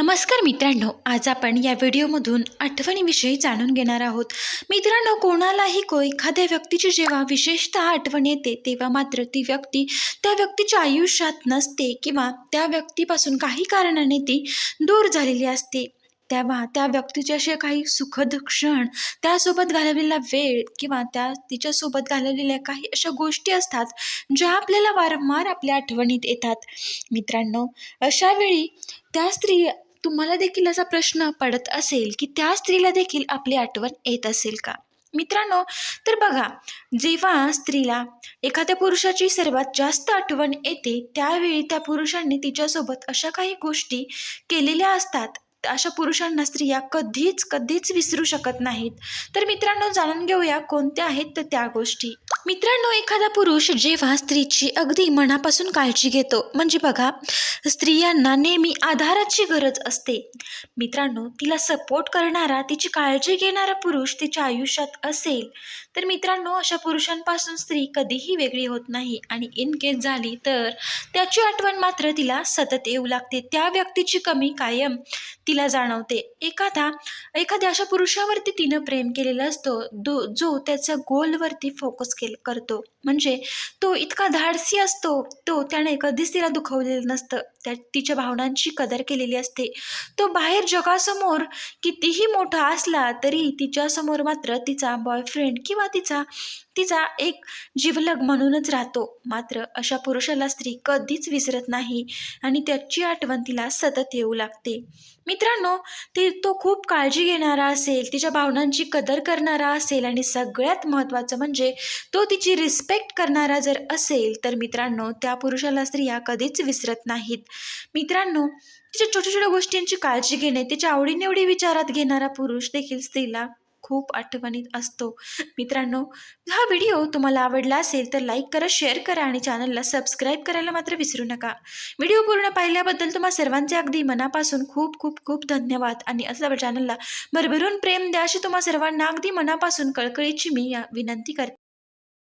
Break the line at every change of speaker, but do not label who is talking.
नमस्कार मित्रांनो आज आपण या व्हिडिओमधून आठवणीविषयी जाणून घेणार आहोत. मित्रांनो कोणालाही को एखाद्या व्यक्तीची जेव्हा विशेषतः आठवण येते तेव्हा मात्र ती व्यक्ती त्या व्यक्तीच्या आयुष्यात नसते किंवा त्या व्यक्तीपासून काही कारणाने ती दूर झालेली असते. तेव्हा त्या व्यक्तीचे असे काही सुखद क्षण त्यासोबत घालवलेला वेळ किंवा त्या तिच्यासोबत घालवलेल्या काही अशा गोष्टी असतात ज्या आपल्याला वारंवार आपल्या आठवणीत येतात. मित्रांनो अशावेळी त्या स्त्री तुम्हाला देखील असा प्रश्न पडत असेल की त्या स्त्रीला देखील आपली आठवण येत असेल का? मित्रांनो तर बघा जेव्हा स्त्रीला एखाद्या पुरुषाची सर्वात जास्त आठवण येते त्यावेळी त्या पुरुषांनी तिच्यासोबत अशा काही गोष्टी केलेल्या असतात. अशा पुरुषांना स्त्रिया कधीच कधीच विसरू शकत नाहीत. तर मित्रांनो जाणून घेऊया कोणत्या आहेत तर त्या गोष्टी. मित्रांनो एखादा पुरुष जेव्हा स्त्रीची अगदी मनापासून काळजी घेतो म्हणजे बघा स्त्रियांना नेहमी आधाराची गरज असते. मित्रांनो तिला सपोर्ट करणारा तिची काळजी घेणारा पुरुष तिच्या आयुष्यात असेल तर मित्रांनो अशा पुरुषांपासून स्त्री कधीही वेगळी होत नाही. आणि इन केस झाली तर त्याची आठवण मात्र तिला सतत येऊ लागते. त्या व्यक्तीची कमी कायम तिला जाणवते. एखादा एखाद्या अशा पुरुषावरती तिनं प्रेम केलेला असतो दो जो त्याच्या गोलवरती फोकस केल करतो. म्हणजे तो इतका धाडसी असतो तो त्याने कधीच तिला दुखवलेलं नसतं. त्या तिच्या भावनांची कदर केलेली असते. तो बाहेर जगासमोर कितीही मोठा असला तरी तिच्यासमोर मात्र तिचा बॉयफ्रेंड किंवा तिचा तिचा एक जीवलग म्हणूनच राहतो. मात्र अशा पुरुषाला स्त्री कधीच विसरत नाही आणि त्याची आठवण तिला सतत येऊ लागते. मित्रांनो ती तो खूप काळजी घेणारा असेल तिच्या भावनांची कदर करणारा असेल आणि सगळ्यात महत्त्वाचं म्हणजे तो तिची रिस्पेक्ट करणारा जर असेल तर मित्रांनो त्या पुरुषाला स्त्रिया कधीच विसरत नाहीत. मित्रांनो तिच्या छोट्या छोट्या गोष्टींची काळजी घेणे तिच्या आवडीनिवडी विचारात घेणारा पुरुष देखील स्त्रीला खूप आठवणीत असतो. मित्रांनो हा व्हिडिओ तुम्हाला आवडला असेल तर लाईक करा शेअर करा आणि चॅनलला सबस्क्राईब करायला मात्र विसरू नका. व्हिडिओ पूर्ण पाहिल्याबद्दल तुम्हा सर्वांचे अगदी मनापासून खूप खूप खूप धन्यवाद. आणि असं चॅनलला भरभरून प्रेम द्या अशी तुम्हा सर्वांना अगदी मनापासून कळकळीची मी या विनंती करते.